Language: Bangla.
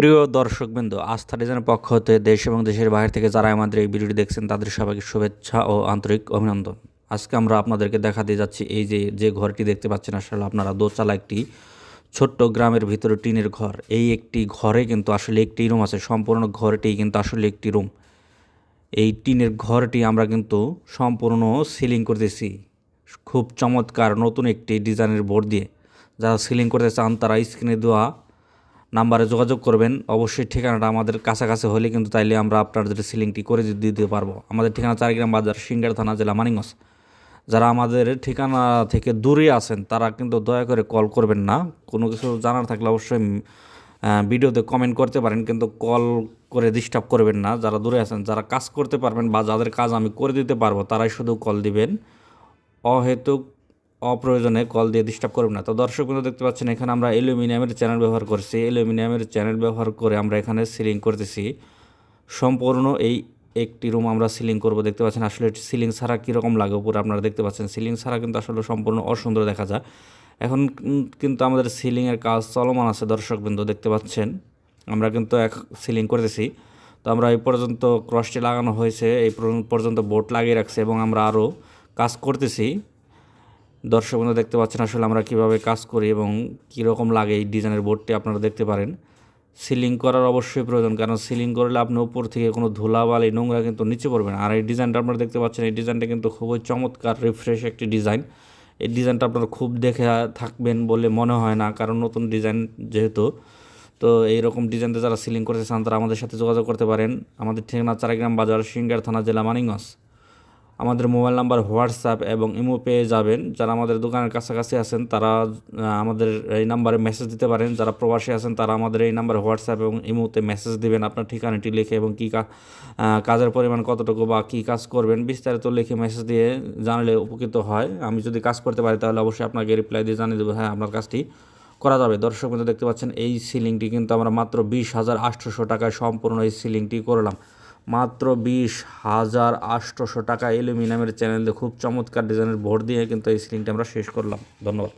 প্রিয় দর্শকবৃন্দ আস্থা ডিজাইনের পক্ষ হতে দেশ এবং দেশের বাইরে থেকে যারা আমাদের এই ভিডিওটি দেখছেন, তাদের সবাইকে শুভেচ্ছা ও আন্তরিক অভিনন্দন। আজকে আমরা আপনাদেরকে দেখাতে যাচ্ছি এই যে যে ঘরটি দেখতে পাচ্ছেন, আসলে আপনারা দোচালা একটি ছোট্ট গ্রামের ভিতরে টিনের ঘর। এই একটি ঘরে কিন্তু আসলে একটি রুম আছে, সম্পূর্ণ ঘরটি কিন্তু আসলে একটি রুম এই টিনের ঘরটি আমরা কিন্তু সম্পূর্ণ সিলিং করতেছি। খুব চমৎকার নতুন একটি ডিজাইনের বোর্ড দিয়ে। যারা সিলিং করতে চান, তারা স্ক্রিনে দেওয়া নাম্বারে যোগাযোগ করবেন। অবশ্যই ঠিকানাটা আমাদের কাছাকাছি হলে কিন্তু তাইলে আমরা আপনাদের সিলিংটি করে দিতে পারব। আমাদের ঠিকানা চারিগ্রাম বাজার, সিঙ্গার থানা, জেলা মানিকগঞ্জ। যারা আমাদের ঠিকানা থেকে দূরে আছেন, তারা কিন্তু দয়া করে কল করবেন না। কোনো কিছু জানার থাকলে অবশ্যই ভিডিওতে কমেন্ট করতে পারেন, কিন্তু কল করে ডিস্টার্ব করবেন না। যারা দূরে আছেন, যারা কাজ করতে পারবেন বা যাদের কাজ আমি করে দিতে পারব, তারাই শুধু কল দিবেন। অহেতুক অপ্রয়োজনে কল দিয়ে ডিস্টার্ব করবেন না। তো দর্শক বন্ধু দেখতে পাচ্ছেন, এখানে আমরা অ্যালুমিনিয়ামের চ্যানেল ব্যবহার করছি। অ্যালুমিনিয়ামের চ্যানেল ব্যবহার করে আমরা এখানে সিলিং করতেছি। সম্পূর্ণ এই একটি রুম আমরা সিলিং করব। দেখতে পাচ্ছেন, আসলে সিলিং ছাড়া কীরকম লাগে? উপরে আপনারা দেখতে পাচ্ছেন সিলিং ছাড়া কিন্তু আসলে সম্পূর্ণ অসুন্দর দেখা যায়। এখন কিন্তু আমাদের সিলিংয়ের কাজ চলমান আছে দর্শকবৃন্দ দেখতে পাচ্ছেন। আমরা কিন্তু এক সিলিং করতেছি। তো আমরা এই পর্যন্ত ক্রসটি লাগানো হয়েছে, এই পর্যন্ত- বোর্ড লাগিয়ে রাখছে এবং আমরা আরও কাজ করতেছি। দর্শক বন্ধু দেখতে পাচ্ছেন আসলে আমরা কীভাবে কাজ করি এবং কীরকম লাগে এই ডিজাইনের বোর্ডটি আপনারা দেখতে পারেন। সিলিং করার অবশ্যই প্রয়োজন, কারণ সিলিং করলে আপনি উপর থেকে কোনো ধুলা ধুলাবালি, নোংরা কিন্তু নিচে পড়বে না। আর এই ডিজাইনটা আপনারা দেখতে পাচ্ছেন, এই ডিজাইনটা কিন্তু খুবই চমৎকার রিফ্রেশ একটি ডিজাইন। এই ডিজাইনটা আপনারা খুব দেখে থাকবেন বলে মনে হয় না, কারণ নতুন ডিজাইন যেহেতু। তো এইরকম ডিজাইনটা যারা সিলিং করতে চান, তারা আমাদের সাথে যোগাযোগ করতে পারেন। আমাদের ঠিকানা চারাগ্রাম বাজার, সিঙ্গার থানা, জেলা মানিকগঞ্জ। আমাদের মোবাইল নাম্বার, হোয়াটসঅ্যাপ এবং ইমো পেয়ে যাবেন। যারা আমাদের দোকানের কাছাকাছি আছেন, তারা আমাদের এই নাম্বারে মেসেজ দিতে পারেন। যারা প্রবাসী আছেন, তারা আমাদের এই নাম্বারে হোয়াটসঅ্যাপ এবং ইমোতে মেসেজ দিবেন আপনার ঠিকানাটি লিখে এবং কী কাজের পরিমাণ কতটুকু বা কী কাজ করবেন। বিস্তারিত লিখে মেসেজ দিয়ে জানালে উপকৃত হয়। আমি যদি কাজ করতে পারি, তাহলে অবশ্যই আপনাকে রিপ্লাই দিয়ে জানিয়ে দেবো হ্যাঁ আপনার কাজটি করা যাবে। দর্শক দেখতে পাচ্ছেন, এই সিলিংটি কিন্তু আমরা মাত্র বিশ হাজার আটশোশো টাকায় সম্পূর্ণ এই সিলিংটি করলাম। মাত্র বিশ হাজার আটশোশো টাকা অ্যালুমিনিয়ামের চ্যানেল খুব চমৎকার ডিজাইনের ভোট দিয়ে কিন্তু এই সিলিংটা আমরা শেষ করলাম। ধন্যবাদ।